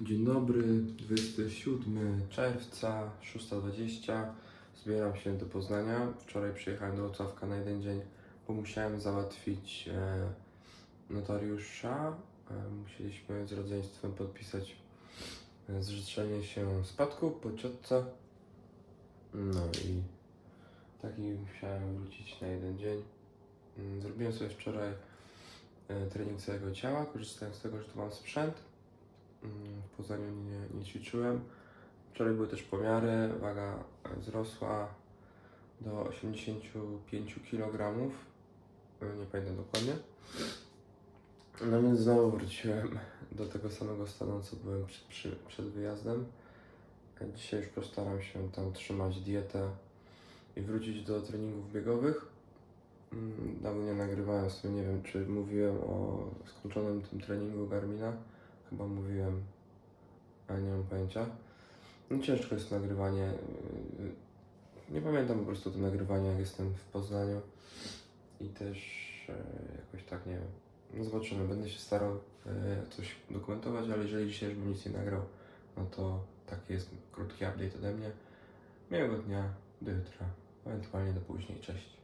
Dzień dobry, 27 czerwca, 6.20. Zbieram się do Poznania. Wczoraj przyjechałem do Wrocławka na jeden dzień, bo musiałem załatwić e, notariusza. E, musieliśmy z rodzeństwem podpisać e, zrzeczenie się spadku po ciotce. No i taki musiałem wrócić na jeden dzień. Mm, Zrobiłem sobie wczoraj trening całego ciała, korzystając z tego, że tu mam sprzęt. Mm, W Poznaniu nie, nie ćwiczyłem. Wczoraj były też pomiary, waga e, wzrosła do 85 kg. Nie pamiętam dokładnie. No więc znowu wróciłem do tego samego stanu, co byłem przed, przy, przed wyjazdem. E, Dzisiaj już postaram się tam trzymać dietę i wrócić do treningów biegowych. Mm, Dawno nie nagrywałem sobie, nie wiem czy mówiłem o skończonym tym treningu Garmina. Chyba mówiłem, ale nie mam pojęcia. No ciężko jest nagrywanie. yy, Nie pamiętam po prostu to nagrywania, jak jestem w Poznaniu. I też e, jakoś tak, nie wiem. No zobaczymy, będę się starał e, coś dokumentować, ale jeżeli dzisiaj już bym nic nie nagrał, no to taki jest krótki update ode mnie. Miłego dnia, do jutra, ewentualnie do później. Cześć.